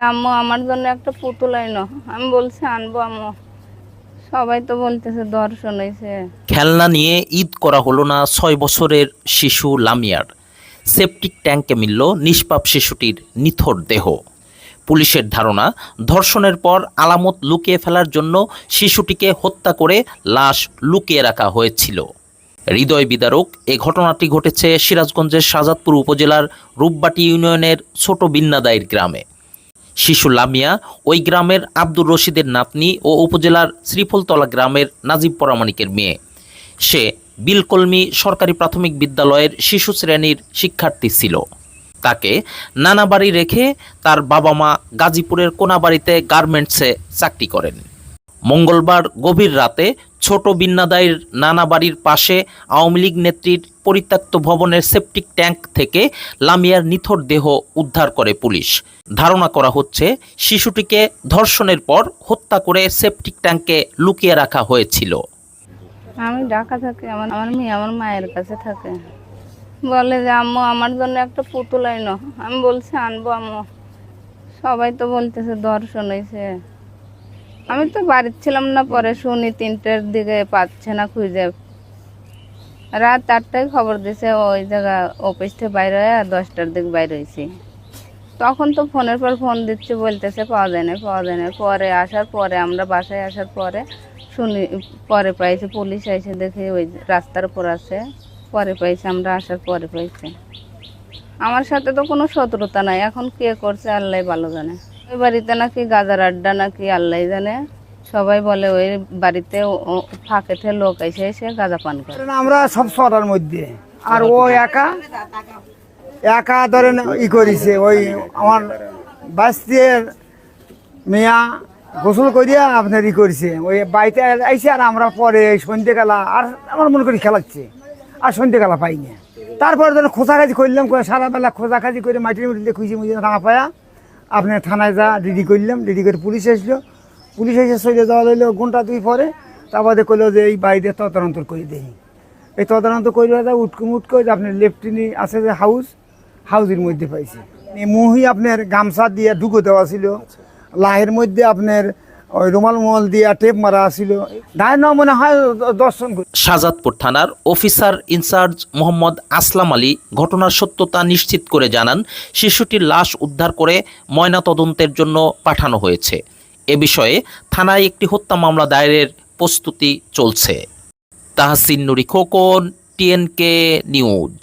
আম্মু, আমার জন্য একটা পুতুল আইনো। আমি বলছি, আনব আম্মু। সবাই তো বলতেছে, দর্শন হয়েছে খেলনা নিয়ে ঈদ করা হলো না ছয় বছরের শিশু লামিয়ার। সেপটিক ট্যাঙ্কে মিলল নিষ্পাপ শিশুটির নিথর দেহ। পুলিশের ধারণা, ধর্ষণের পর আলামত লুকিয়ে ফেলার জন্য শিশুটিকে হত্যা করে লাশ লুকিয়ে রাখা হয়েছিল। হৃদয় বিদারক, এ ঘটনাটি ঘটেছে সিরাজগঞ্জের শাজাদপুর উপজেলার রূপবাটি ইউনিয়নের ছোট বিন্নাদাইর গ্রামে। শিশু লামিয়া, ওই গ্রামের আব্দুর রশিদের নাতনি ও উপজেলার শ্রীফলতলা গ্রামের নাজিব পরামানিকের মেয়ে। সে বিলকলমি সরকারি প্রাথমিক বিদ্যালয়ের শিশু শ্রেণির শিক্ষার্থী ছিল। তাকে নানা বাড়ি রেখে তার বাবা মা গাজীপুরের কোনাবাড়িতে গার্মেন্টসে চাকরি করেন। মঙ্গলবার গভীর রাতে ছোট বিন্নাদাইর নানা বাড়ির পাশে আওয়ামী লীগ নেত্রীর পরিত্যক্ত ভবনের সেপটিক ট্যাঙ্ক থেকে লামিয়ার নিথর দেহ উদ্ধার করে পুলিশ। ধারণা করা হচ্ছে, শিশুটিকে ধর্ষণের পর হত্যা করে সেপটিক ট্যাঙ্কে লুকিয়ে রাখা হয়েছিল। আমি ঢাকা থাকি, আমার আমার মেয়ে আমার মায়ের কাছে থাকে। বলে যে, আম্মু, আমার জন্য একটা পুতুল আইনো। আমি বলছি, আনব, আম্মু। সবাই তো বলতেছে দর্শন হয়েছে আমি তো বাড়িতে ছিলাম না, পরে শুনি তিনটের দিকে পাচ্ছে না খুঁজে। রাত আটটায় খবর দিছে, ওই জায়গা অফিসটা বাইরে হয়ে দশটার দিকে বাইরে হয়েছি। তখন তো ফোনের পর ফোন দিচ্ছে, বলতেছে পাওয়া যায় না পাওয়া যায় না পরে আসার পরে, আমরা বাসায় আসার পরে শুনি, পরে পাইছে, পুলিশ এসে দেখি ওই রাস্তার উপর আছে। পরে পাইছে, আমরা আসার পরে পাইছে। আমার সাথে তো কোনো শত্রুতা নাই, এখন কে করছে আল্লাহ ভালো জানে। ওই বাড়িতে নাকি গাজার আড্ডা নাকি আল্লাহ জানে। সবাই বলে ওই বাড়িতে ফাঁকেতে লোক এসে এসে গাঁজা পান করে। আমরা সব সরার মধ্যে। আর ও একা একা ধরেন ই করেছে, ওই আমার বাস্তির মেয়া গোসল করিয়া আপনার ই করেছে। ওই বাড়িতে আইসে আর আমরা পরে এই সন্ধ্যেবেলা আর আমার মনে করি খেলাচ্ছে। আর সন্ধ্যেবেলা পাইনি তারপরে ধরেন খোঁজাখাজি করলাম, করে সারাবেলা খোঁজাখাজি করে মাটির মধ্যে খুঁজে মুজে না পায়া আপনার থানায় যা রেডি করলাম রেডি করে পুলিশ আসলো। পুলিশ এসে চলে যাওয়া হইল ঘণ্টা দুই পরে। তারপরে কইলো যে এই বাড়িতে তদন্ত করে দেই। এই তদন্ত করে উটকু মুটকু যে আপনার লেফটিনি আছে যে হাউস হাউজের মধ্যে পাইছে। এই মহি আপনার গামছা দিয়ে ঢুকো দেওয়া ছিল। লাহের মধ্যে আপনার ওই রুমাল মোমাল দিয়া টেপ মারা ছিল ডায়ের নাম মনে হয় দর্শন শাহজাদপুর থানার officer in charge Mohammad Aslam Ali ঘটনার সত্যতা নিশ্চিত করে জানান, শিশুটির লাশ উদ্ধার করে ময়নাতদন্তের জন্য পাঠানো হয়েছে। এ বিষয়ে থানায় একটি হত্যা মামলা দায়েরের প্রস্তুতি চলছে। Tahsin Nuri Khokon, TNK news.